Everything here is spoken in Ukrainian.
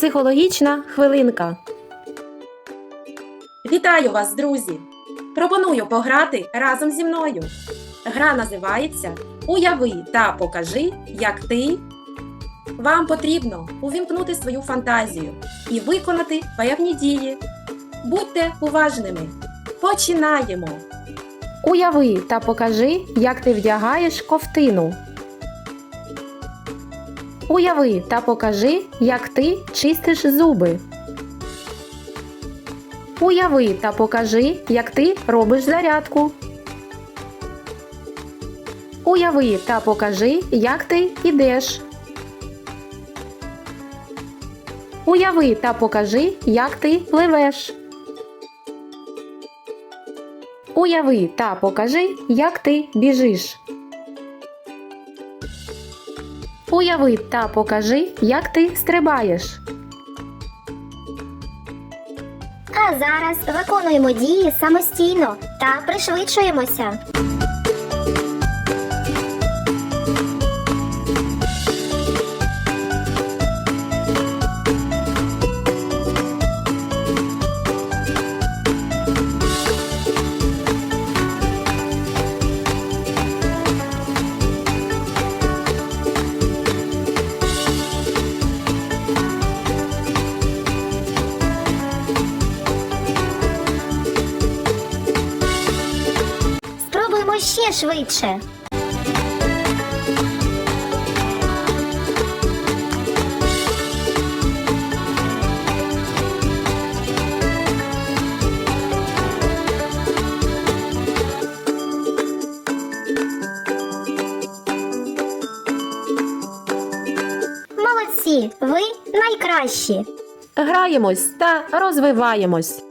Психологічна хвилинка. Вітаю вас, друзі! Пропоную пограти разом зі мною. Гра називається Уяви та покажи, як ти. Вам потрібно увімкнути свою фантазію і виконати певні дії. Будьте уважними. Починаємо! Уяви та покажи, як ти вдягаєш ковтину. Уяви та покажи, як ти чистиш зуби. Уяви та покажи, як ти робиш зарядку. Уяви та покажи, як ти ідеш. Уяви та покажи, як ти пливеш. Уяви та покажи, як ти біжиш. Уяви та покажи, як ти стрибаєш. А зараз виконуємо дії самостійно та пришвидшуємося. Ще швидше. Молодці, ви найкращі. Граємось та розвиваємось.